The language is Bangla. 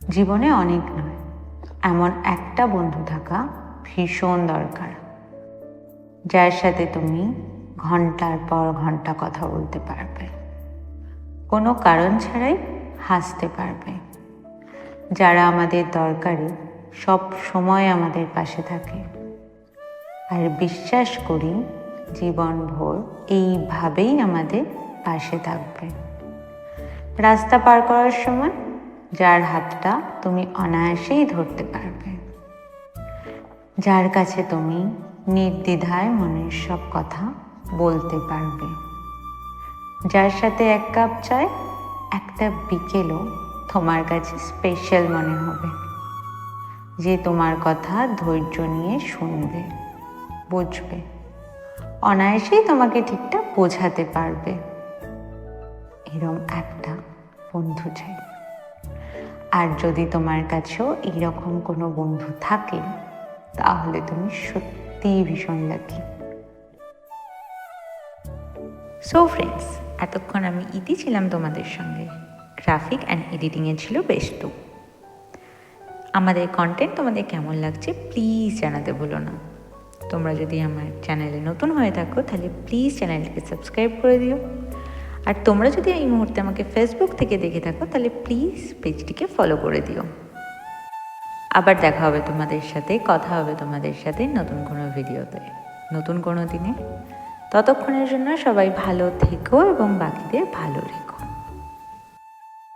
জীবনে অনেক নয়, এমন একটা বন্ধু থাকা ভীষণ দরকার, যার সাথে তুমি ঘণ্টার পর ঘণ্টা কথা বলতে পারবে। কোনো কারণ ছাড়াই হাসতে পারবে। যারা আমাদের দরকারি সব সময় আমাদের পাশে থাকে। আর বিশ্বাস করি, জীবনভর এইভাবেই আমাদের পাশে থাকবে। রাস্তা পার করার সময় যার হাতটা তুমি অনায়াসেই ধরতে পারবে। যার কাছে তুমি নির্দ্বিধায় মনের সব কথা বলতে পারবে। যার সাথে এক কাপ চায়, একটা বিকেলও তোমার কাছে স্পেশাল মনে হবে। যে তোমার কথা ধৈর্য নিয়ে শুনবে, বুঝবে, অনায়াসেই তোমাকে ঠিকঠাক বোঝাতে পারবে। এরম একটা বন্ধু চাই। আর যদি তোমার কাছেও এইরকম কোনো বন্ধু থাকে, তাহলে তুমি সত্যিই ভীষণ লাকি সো ফ্রেন্ডস এতক্ষণ আমি ইতি ছিলাম তোমাদের সঙ্গে। গ্রাফিক অ্যান্ড এডিটিংয়ে ছিল বেশ তো। আমাদের কন্টেন্ট তোমাদের কেমন লাগছে প্লিজ জানাতে ভুলো না। তোমরা যদি আমার চ্যানেলে নতুন হয়ে থাকো, তাহলে প্লিজ চ্যানেলটিকে সাবস্ক্রাইব করে দিও। আর তোমরা যদি এই মুহূর্তে আমাকে ফেসবুক থেকে দেখে থাকো, তাহলে প্লিজ পেজটিকে ফলো করে দিও। আবার দেখা হবে তোমাদের সাথে, কথা হবে তোমাদের সাথে নতুন কোনো ভিডিওতে নতুন কোনো দিনে। ততক্ষণের জন্য সবাই ভালো থেকো এবং বাকিদের ভালো রেখো।